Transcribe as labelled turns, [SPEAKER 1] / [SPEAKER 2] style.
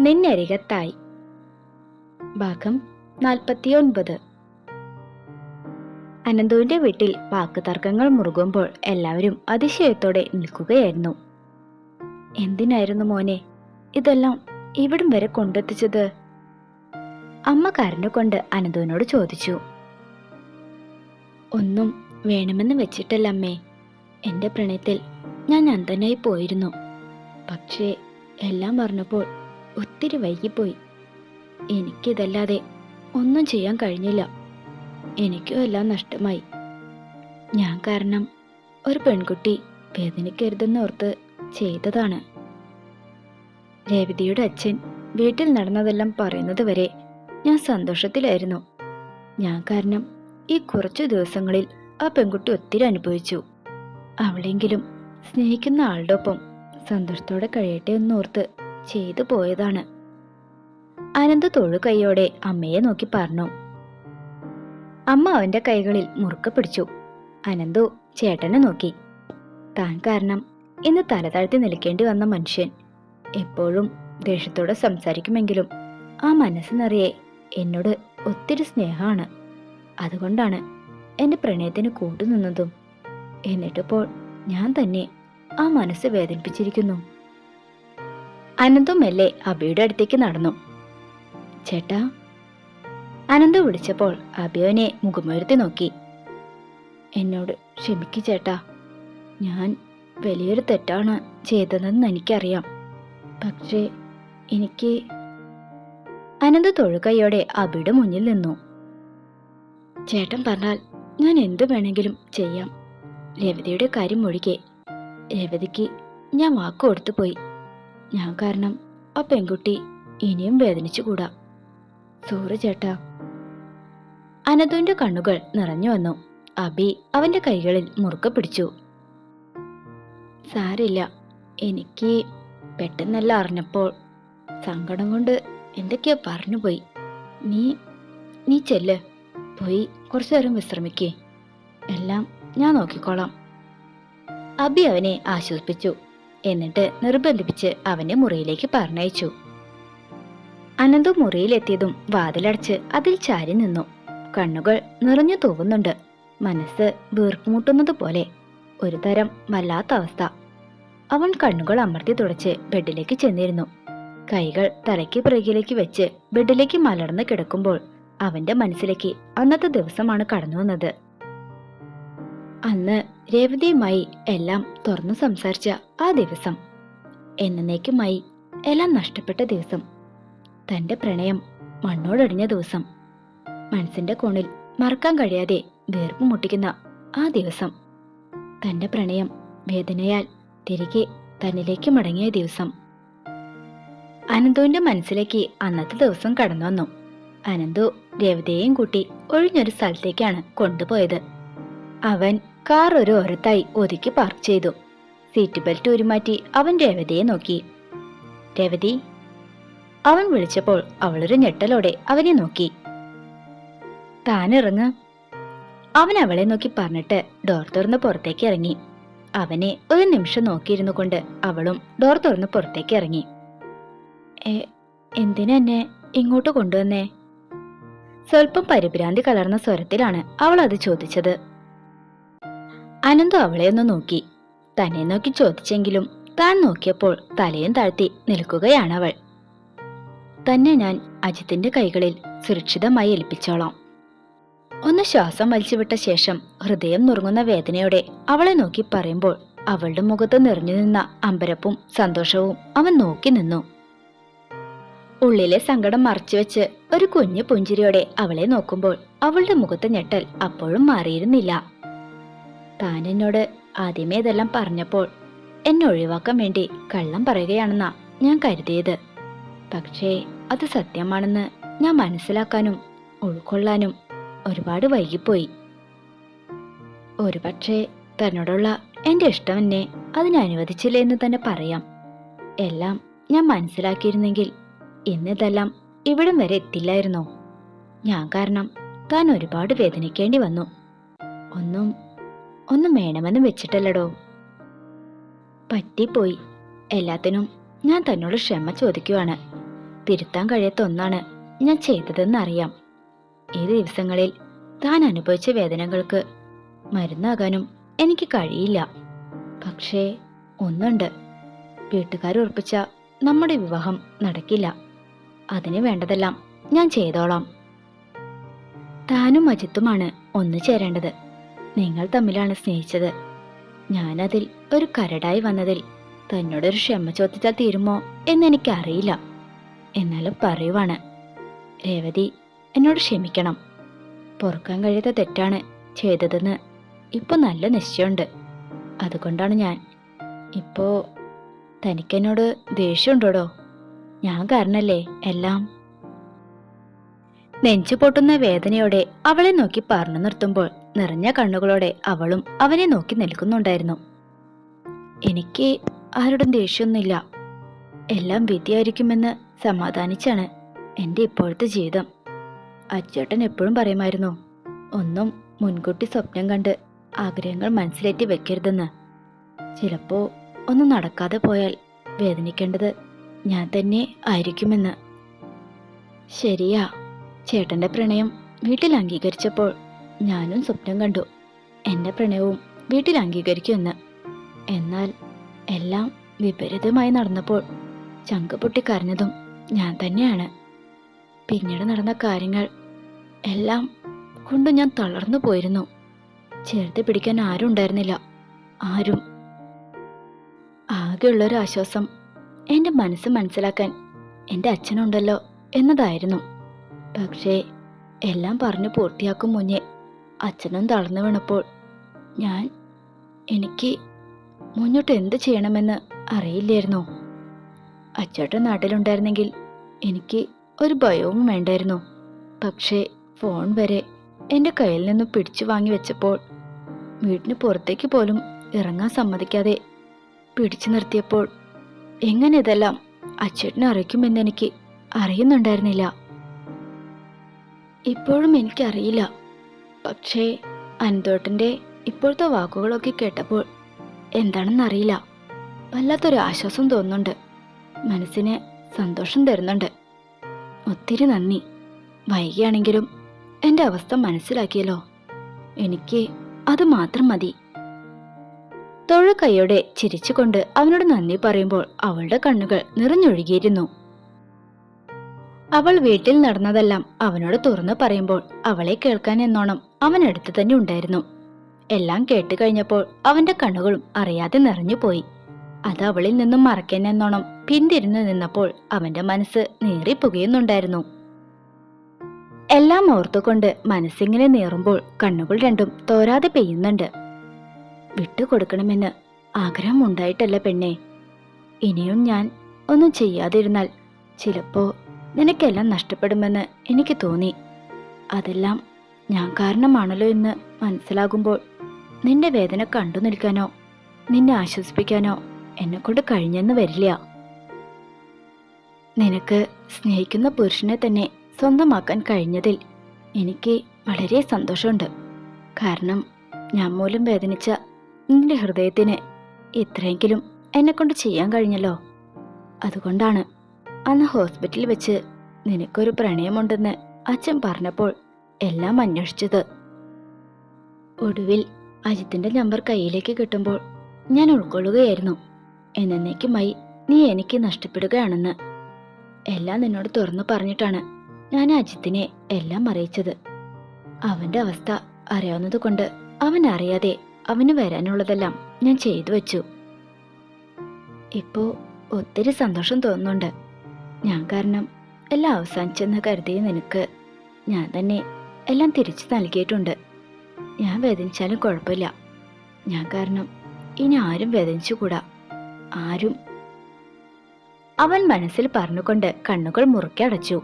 [SPEAKER 1] നിന്നരികത്തായി. ഭാഗം നാൽപ്പത്തിയൊൻപത്. അനന്തുവിന്റെ വീട്ടിൽ വാക്കുതർക്കങ്ങൾ മുറുകുമ്പോൾ എല്ലാവരും അതിശയത്തോടെ നിൽക്കുകയായിരുന്നു. എന്തിനായിരുന്നു മോനെ ഇതെല്ലാം ഇവിടം വരെ കൊണ്ടെത്തിച്ചത്? അമ്മ കരഞ്ഞുകൊണ്ട് അനന്തുവിനോട് ചോദിച്ചു. ഒന്നും വേണമെന്ന് വെച്ചിട്ടല്ല അമ്മേ എന്റെ പ്രണയത്തിൽ ഞാൻ അന്ധനായി പോയിരുന്നു. പക്ഷേ എല്ലാം പറഞ്ഞപ്പോൾ ഒത്തിരി വൈകിപ്പോയി. എനിക്കിതല്ലാതെ ഒന്നും ചെയ്യാൻ കഴിഞ്ഞില്ല. എനിക്കും എല്ലാം നഷ്ടമായി. ഞാൻ കാരണം ഒരു പെൺകുട്ടി വേദനിക്കരുതെന്നോർത്ത് ചെയ്തതാണ്. രേവതിയുടെ അച്ഛൻ വീട്ടിൽ നടന്നതെല്ലാം പറയുന്നത് വരെ ഞാൻ സന്തോഷത്തിലായിരുന്നു. ഞാൻ കാരണം ഈ കുറച്ചു ദിവസങ്ങളിൽ ആ പെൺകുട്ടി ഒത്തിരി അനുഭവിച്ചു. അവളെങ്കിലും സ്നേഹിക്കുന്ന ആളുടെ ഒപ്പം സന്തോഷത്തോടെ കഴിയട്ടെ എന്നോർത്ത് ചെയ്തു പോയതാണ്. അനന്ത് തൊഴു കൈയോടെ അമ്മയെ നോക്കി പറഞ്ഞു. അമ്മ അവന്റെ കൈകളിൽ മുറുക്ക പിടിച്ചു. അനന്തു ചേട്ടനെ നോക്കി. താൻ കാരണം ഇന്ന് തല താഴ്ത്തി നിൽക്കേണ്ടി വന്ന മനുഷ്യൻ എപ്പോഴും ദേഷ്യത്തോടെ സംസാരിക്കുമെങ്കിലും ആ മനസ്സ് നിറയെ എന്നോട് ഒത്തിരി സ്നേഹമാണ്. അതുകൊണ്ടാണ് എന്റെ പ്രണയത്തിന് കൂട്ടുനിന്നതും. എന്നിട്ടിപ്പോൾ ഞാൻ തന്നെ ആ മനസ്സ് വേദനിപ്പിച്ചിരിക്കുന്നു. അനന്തും മെല്ലെ അബിയുടെ അടുത്തേക്ക് നടന്നു. ചേട്ടാ അനന്തു വിളിച്ചപ്പോൾ അബിയോനെ മുഖമുയർത്തി നോക്കി. എന്നോട് ക്ഷമിക്കു ചേട്ടാ ഞാൻ വലിയൊരു തെറ്റാണ് ചെയ്തതെന്ന് എനിക്കറിയാം. പക്ഷേ എനിക്ക് അനന്ത് തൊഴുകയോടെ അബിയുടെ മുന്നിൽ നിന്നു. ചേട്ടൻ പറഞ്ഞാൽ ഞാൻ എന്തു വേണമെങ്കിലും ചെയ്യാം. രവതിയുടെ കാര്യം ഒഴികെ രവതിക്ക് ഞാൻ വാക്കു കൊടുത്തു പോയി ഞാൻ കാരണം ആ പെൺകുട്ടി ഇനിയും വേദനിച്ചുകൂടാ. സോറി ചേട്ടാ അനതുവിന്റെ കണ്ണുകൾ നിറഞ്ഞു വന്നു. അബി അവന്റെ കൈകളിൽ മുറുക്കെ പിടിച്ചു. സാരില്ല എനിക്ക് പെട്ടെന്നല്ല അറിഞ്ഞപ്പോൾ സങ്കടം കൊണ്ട് എന്തൊക്കെയോ പറഞ്ഞുപോയി. നീ നീ ചെല്ല്. പോയി കുറച്ചു നേരം വിശ്രമിക്കേ. എല്ലാം ഞാൻ നോക്കിക്കോളാം. അബി അവനെ ആശ്വസിപ്പിച്ചു. എന്നിട്ട് നിർബന്ധിപ്പിച്ച് അവനെ മുറിയിലേക്ക് പറഞ്ഞയച്ചു. അനന്തു മുറിയിലെത്തിയതും വാതിലടച്ച് അതിൽ ചാരി നിന്നു. കണ്ണുകൾ നിറഞ്ഞു തൂവുന്നുണ്ട്. മനസ്സ് വീർപ്പുമുട്ടുന്നത് പോലെ ഒരു തരം വല്ലാത്ത അവസ്ഥ. അവൻ കണ്ണുകൾ അമർത്തി തുടച്ച് ബെഡിലേക്ക് ചെന്നിരുന്നു. കൈകൾ തലയ്ക്ക് പിറകിലേക്ക് വെച്ച് ബെഡിലേക്ക് മലർന്ന് കിടക്കുമ്പോൾ അവന്റെ മനസ്സിലേക്ക് അന്നത്തെ ദിവസമാണ് കടന്നു വന്നത് അന്ന് രേവതിയുമായി എല്ലാം തുറന്നു സംസാരിച്ച ആ ദിവസം. എന്നേക്കുമായി എല്ലാം നഷ്ടപ്പെട്ട ദിവസം. തന്റെ പ്രണയം മണ്ണോടൊടിഞ്ഞ ദിവസം. മനസ്സിന്റെ കോണിൽ മറക്കാൻ കഴിയാതെ വീർപ്പ് മുട്ടിക്കുന്ന ആ ദിവസം. തന്റെ പ്രണയം വേദനയാൽ തിരികെ തന്നിലേക്ക് മടങ്ങിയ ദിവസം. അനന്തുവിന്റെ മനസ്സിലേക്ക് അന്നത്തെ ദിവസം കടന്നു വന്നു അനന്തു രേവതയെയും കൂട്ടി ഒഴിഞ്ഞൊരു സ്ഥലത്തേക്കാണ് കൊണ്ടുപോയത്. അവൻ കാർ ഒരു ഓരത്തായി ഒതുക്കി പാർക്ക് ചെയ്തു. സീറ്റ് ബെൽറ്റ് ഉരുമാറ്റി അവൻ രേവതിയെ നോക്കി. രേവതി അവൻ വിളിച്ചപ്പോൾ അവളൊരു ഞെട്ടലോടെ അവനെ നോക്കി. താനിറങ്ങ്. അവൻ അവളെ നോക്കി പറഞ്ഞിട്ട് ഡോർ തുറന്ന് പുറത്തേക്ക് ഇറങ്ങി. അവനെ ഒരു നിമിഷം നോക്കിയിരുന്നു കൊണ്ട് അവളും ഡോർ തുറന്ന് പുറത്തേക്ക് ഇറങ്ങി. "എ, എന്തിനാ എന്നെ ഇങ്ങോട്ട് കൊണ്ടുവന്നേ? സ്വല്പം പരിഭ്രാന്തി കലർന്ന സ്വരത്തിലാണ് അവൾ അത് ചോദിച്ചത്. അനന്തു അവളെ ഒന്ന് നോക്കി. തന്നെ നോക്കി ചോദിച്ചെങ്കിലും താൻ നോക്കിയപ്പോൾ തലയും താഴ്ത്തി നിൽക്കുകയാണവൾ തന്നെ ഞാൻ അജിത്തിന്റെ കൈകളിൽ സുരക്ഷിതമായി ഏൽപ്പിച്ചോളാം. ഒന്ന് ശ്വാസം വലിച്ചുവിട്ട ശേഷം ഹൃദയം നുറുങ്ങുന്ന വേദനയോടെ അവളെ നോക്കി പറയുമ്പോൾ അവളുടെ മുഖത്ത് നിറഞ്ഞു നിന്ന അമ്പരപ്പും സന്തോഷവും അവൻ നോക്കി നിന്നു. ഉള്ളിലെ സങ്കടം മറച്ചുവെച്ച് ഒരു കുഞ്ഞു പുഞ്ചിരിയോടെ അവളെ നോക്കുമ്പോൾ അവളുടെ മുഖത്തെ ഞെട്ടൽ അപ്പോഴും മാറിയിരുന്നില്ല. താൻ എന്നോട് ആദ്യമേ ഇതെല്ലാം പറഞ്ഞപ്പോൾ എന്നെ ഒഴിവാക്കാൻ വേണ്ടി കള്ളം പറയുകയാണെന്നാ ഞാൻ കരുതിയത്. പക്ഷേ അത് സത്യമാണെന്ന് ഞാൻ മനസ്സിലാക്കാനും ഉൾക്കൊള്ളാനും ഒരുപാട് വൈകിപ്പോയി. ഒരുപക്ഷെ തന്നോടുള്ള എന്റെ ഇഷ്ടം എന്നെ അതിന് അനുവദിച്ചില്ല എന്ന് തന്നെ പറയാം. എല്ലാം ഞാൻ മനസ്സിലാക്കിയിരുന്നെങ്കിൽ ഇന്നിതെല്ലാം ഇവിടം വരെ എത്തില്ലായിരുന്നോ? ഞാൻ കാരണം താൻ ഒരുപാട് വേദനിക്കേണ്ടി വന്നു. ഒന്നും ഒന്നും വേണമെന്ന് വെച്ചിട്ടല്ലടോ. പറ്റിപ്പോയി. എല്ലാത്തിനും ഞാൻ തന്നോട് ക്ഷമ ചോദിക്കുവാണ്. തിരുത്താൻ കഴിയാത്ത ഒന്നാണ് ഞാൻ ചെയ്തതെന്ന് അറിയാം ഈ ദിവസങ്ങളിൽ താൻ അനുഭവിച്ച വേദനകൾക്ക് മരുന്നാകാനും എനിക്ക് കഴിയില്ല. പക്ഷേ ഒന്നുണ്ട്. വീട്ടുകാർ ഉറപ്പിച്ച നമ്മുടെ വിവാഹം നടക്കില്ല. അതിന് വേണ്ടതെല്ലാം ഞാൻ ചെയ്തോളാം. താനും അജിത്തുമാണ് ഒന്നു ചേരേണ്ടത്. നിങ്ങൾ തമ്മിലാണ് സ്നേഹിച്ചത്. ഞാനതിൽ ഒരു കരടായി വന്നതിൽ തന്നോടൊരു ക്ഷമ ചോദിച്ചാൽ തീരുമോ എന്നെനിക്കറിയില്ല. എന്നാലും പറയുവാണ്. രേവതി എന്നോട് ക്ഷമിക്കണം. പൊറുക്കാൻ കഴിയാത്ത തെറ്റാണ് ചെയ്തതെന്ന് ഇപ്പൊ നല്ല നിശ്ചയമുണ്ട്. അതുകൊണ്ടാണ് ഞാൻ. ഇപ്പോ തനിക്കെന്നോട് ദേഷ്യമുണ്ടോടോ? ഞാൻ കാരണല്ലേ എല്ലാം നെഞ്ചു പൊട്ടുന്ന വേദനയോടെ അവളെ നോക്കി പറഞ്ഞു നിർത്തുമ്പോൾ നിറഞ്ഞ കണ്ണുകളോടെ അവളും അവനെ നോക്കി നിൽക്കുന്നുണ്ടായിരുന്നു. എനിക്ക് ആരോടും ദേഷ്യമൊന്നുമില്ല എല്ലാം വിധിയായിരിക്കുമെന്ന് സമാധാനിച്ചാണ് എന്റെ ഇപ്പോഴത്തെ ജീവിതം. അച്ചേട്ടൻ എപ്പോഴും പറയുമായിരുന്നു ഒന്നും മുൻകൂട്ടി സ്വപ്നം കണ്ട് ആഗ്രഹങ്ങൾ മനസ്സിലേറ്റി വെക്കരുതെന്ന്. ചിലപ്പോ ഒന്നും നടക്കാതെ പോയാൽ വേദനിക്കേണ്ടത് ഞാൻ തന്നെ ആയിരിക്കുമെന്ന്. ശരിയാ ചേട്ടന്റെ പ്രണയം വീട്ടിൽ അംഗീകരിച്ചപ്പോൾ ഞാനും സ്വപ്നം കണ്ടു. എന്റെ പ്രണയവും വീട്ടിൽ അംഗീകരിക്കുമെന്ന്. എന്നാൽ എല്ലാം വിപരീതമായി നടന്നപ്പോൾ ചങ്ക് പൊട്ടി കരഞ്ഞതും ഞാൻ തന്നെയാണ്. പിന്നീട് നടന്ന കാര്യങ്ങൾ എല്ലാം കൊണ്ട് ഞാൻ തളർന്നു പോയിരുന്നു. ചേർത്ത് പിടിക്കാൻ ആരും ഉണ്ടായിരുന്നില്ല. ആരും. ആകെയുള്ളൊരു ആശ്വാസം എന്റെ മനസ്സ് മനസ്സിലാക്കാൻ എന്റെ അച്ഛനുണ്ടല്ലോ എന്നതായിരുന്നു. പക്ഷേ എല്ലാം പറഞ്ഞു പൂർത്തിയാക്കും മുന്നേ അച്ഛനും തളർന്നു വീണപ്പോൾ ഞാൻ എനിക്ക് മുന്നോട്ട് എന്ത് ചെയ്യണമെന്ന് അറിയില്ലായിരുന്നു. അച്ചേട്ടൻ നാട്ടിലുണ്ടായിരുന്നെങ്കിൽ എനിക്ക് ഒരു ഭയവും വേണ്ടായിരുന്നു. പക്ഷേ ഫോൺ വരെ എന്റെ കയ്യിൽ നിന്ന് പിടിച്ചു വാങ്ങി വെച്ചപ്പോൾ വീടിന് പുറത്തേക്ക് പോലും ഇറങ്ങാൻ സമ്മതിക്കാതെ പിടിച്ചു നിർത്തിയപ്പോൾ എങ്ങനെ ഇതെല്ലാം അച്ചേട്ടനെ അറിയിക്കുമെന്ന് എനിക്ക് അറിയുന്നുണ്ടായിരുന്നില്ല. ഇപ്പോഴും എനിക്കറിയില്ല. പക്ഷേ അൻതോട്ടന്റെ ഇപ്പോഴത്തെ വാക്കുകളൊക്കെ കേട്ടപ്പോൾ എന്താണെന്നറിയില്ല. വല്ലാത്തൊരു ആശ്വാസം തോന്നുന്നുണ്ട്. മനസ്സിന് സന്തോഷം തരുന്നുണ്ട്. ഒത്തിരി നന്ദി. വൈകിയാണെങ്കിലും എന്റെ അവസ്ഥ മനസ്സിലാക്കിയല്ലോ. എനിക്ക് അത് മാത്രം മതി. തൊഴു കൈയോടെ ചിരിച്ചുകൊണ്ട് അവനോട് നന്ദി പറയുമ്പോൾ അവളുടെ കണ്ണുകൾ നിറഞ്ഞൊഴുകിയിരുന്നു. അവൾ വീട്ടിൽ നടന്നതെല്ലാം അവനോട് തുറന്നു പറയുമ്പോൾ അവളെ കേൾക്കാൻ എന്നോണം അവൻ അടുത്ത് തന്നെ ഉണ്ടായിരുന്നു. എല്ലാം കേട്ട് കഴിഞ്ഞപ്പോൾ അവന്റെ കണ്ണുകളും അറിയാതെ നിറഞ്ഞുപോയി അത് അവളിൽ നിന്നും മറക്കാൻ എന്നോണം പിന്തിരിഞ്ഞു നിന്നപ്പോൾ അവന്റെ മനസ്സ് നീറിപ്പുകയുന്നുണ്ടായിരുന്നു എല്ലാം ഓർത്തുകൊണ്ട് മനസ്സിങ്ങനെ നീറുമ്പോൾ കണ്ണുകൾ രണ്ടും തോരാതെ പെയ്യുന്നുണ്ട്. വിട്ടുകൊടുക്കണമെന്ന് ആഗ്രഹം ഉണ്ടായിട്ടല്ല പെണ്ണെ. ഇനിയും ഞാൻ ഒന്നും ചെയ്യാതിരുന്നാൽ ചിലപ്പോ നിനക്കെല്ലാം നഷ്ടപ്പെടുമെന്ന് എനിക്ക് തോന്നി. അതെല്ലാം ഞാൻ കാരണമാണല്ലോ എന്ന് മനസ്സിലാകുമ്പോൾ നിന്റെ വേദന കണ്ടു നിൽക്കാനോ നിന്നെ ആശ്വസിപ്പിക്കാനോ എന്നെക്കൊണ്ട് കഴിഞ്ഞെന്ന് വരില്ല. നിനക്ക് സ്നേഹിക്കുന്ന പുരുഷനെ തന്നെ സ്വന്തമാക്കാൻ കഴിഞ്ഞതിൽ എനിക്ക് വളരെ സന്തോഷമുണ്ട്. കാരണം ഞാൻ മൂലം വേദനിച്ച നിന്റെ ഹൃദയത്തിന് ഇത്രയെങ്കിലും എന്നെക്കൊണ്ട് ചെയ്യാൻ കഴിഞ്ഞല്ലോ. അതുകൊണ്ടാണ് അന്ന് ഹോസ്പിറ്റലിൽ വെച്ച് നിനക്കൊരു പ്രണയമുണ്ടെന്ന് അച്ഛൻ പറഞ്ഞപ്പോൾ എല്ലാം അന്വേഷിച്ചത്. ഒടുവിൽ അജിത്തിന്റെ നമ്പർ കയ്യിലേക്ക് കിട്ടുമ്പോൾ ഞാൻ ഉൾക്കൊള്ളുകയായിരുന്നു. എന്നേക്കുമായി നീ എനിക്ക് നഷ്ടപ്പെടുകയാണെന്ന്. എല്ലാം നിന്നോട് തുറന്നു പറഞ്ഞിട്ടാണ് ഞാൻ അജിത്തിനെ എല്ലാം അറിയിച്ചത്. അവന്റെ അവസ്ഥ അറിയാവുന്നത് കൊണ്ട് അവൻ അറിയാതെ അവന് വരാനുള്ളതെല്ലാം ഞാൻ ചെയ്തു വെച്ചു. ഇപ്പോ ഒത്തിരി സന്തോഷം തോന്നുന്നുണ്ട്. ഞാൻ കാരണം എല്ലാം അവസാനിച്ചെന്ന് കരുതിയ നിനക്ക് ഞാൻ തന്നെ എല്ലാം തിരിച്ചു നൽകിയിട്ടുണ്ട്. ഞാൻ വേദനിച്ചാലും കുഴപ്പമില്ല. ഞാൻ കാരണം ഇനി ആരും വേദനിച്ചുകൂടാ. ആരും. അവൻ മനസ്സിൽ പറഞ്ഞുകൊണ്ട് കണ്ണുകൾ മുറുക്കി അടച്ചു.